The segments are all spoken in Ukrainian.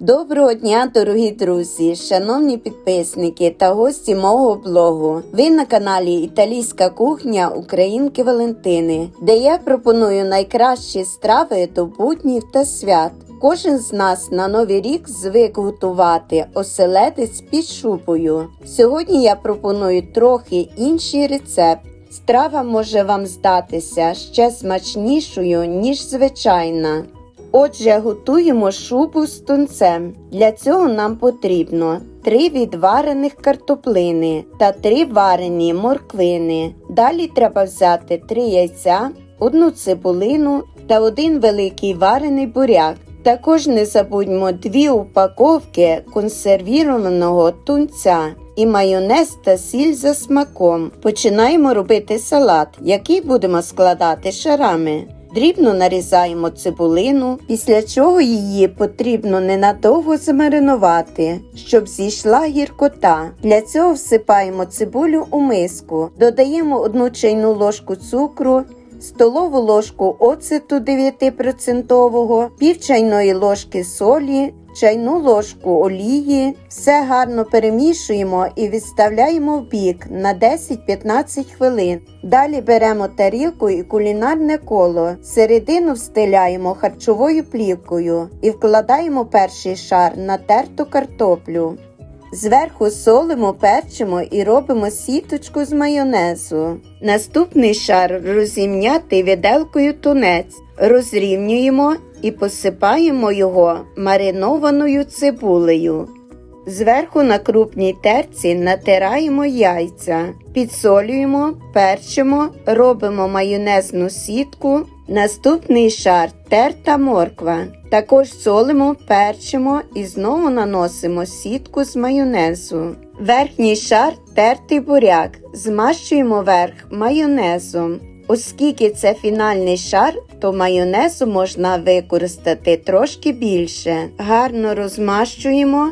Доброго дня, дорогі друзі, шановні підписники та гості мого блогу. Ви на каналі Італійська кухня Українки Валентини, де я пропоную найкращі страви до буднів та свят. Кожен з нас на новий рік звик готувати оселедець під шубою. Сьогодні я пропоную трохи інший рецепт. Страва може вам здатися ще смачнішою, ніж звичайна. Отже, готуємо шубу з тунцем. Для цього нам потрібно 3 відварених картоплини та 3 варені морквини. Далі треба взяти 3 яйця, одну цибулину та один великий варений буряк. Також не забудьмо 2 упаковки консервірованого тунця і майонез та сіль за смаком. Починаємо робити салат, який будемо складати шарами. Дрібно нарізаємо цибулину, після чого її потрібно ненадовго замаринувати, щоб зійшла гіркота. Для цього всипаємо цибулю у миску, додаємо одну чайну ложку цукру, столову ложку оцету 9%, пів чайної ложки солі, чайну ложку олії. Все гарно перемішуємо і відставляємо в бік на 10-15 хвилин. Далі беремо тарілку і кулінарне коло. Середину встиляємо харчовою плівкою і вкладаємо перший шар на терту картоплю. Зверху солимо, перчимо і робимо сіточку з майонезу. Наступний шар розімняти виделкою тунець. Розрівнюємо і посипаємо його маринованою цибулею. Зверху на крупній терці натираємо яйця, підсолюємо, перчимо, робимо майонезну сітку. Наступний шар терта морква. Також солимо, перчимо і знову наносимо сітку з майонезу. Верхній шар тертий буряк. Змащуємо верх майонезом. Оскільки це фінальний шар, то майонезу можна використати трошки більше. Гарно розмащуємо.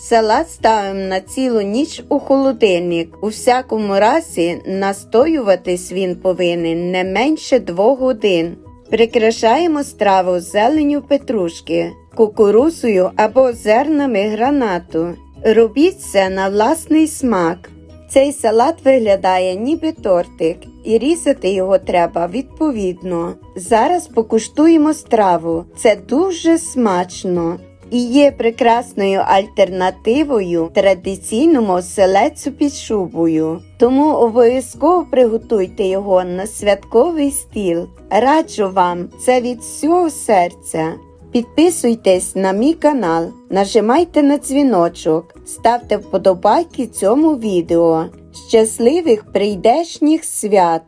Салат ставимо на цілу ніч у холодильник. У всякому разі, настоюватись він повинен не менше 2 годин. Прикрашаємо страву зеленю петрушки, кукурузою або зернами гранату. Робіть це на власний смак. Цей салат виглядає ніби тортик, і різати його треба відповідно. Зараз покуштуємо страву. Це дуже смачно і є прекрасною альтернативою традиційному оселедцю під шубою. Тому обов'язково приготуйте його на святковий стіл. Раджу вам це від всього серця. Підписуйтесь на мій канал, нажимайте на дзвіночок, ставте вподобайки цьому відео. Щасливих прийдешніх свят!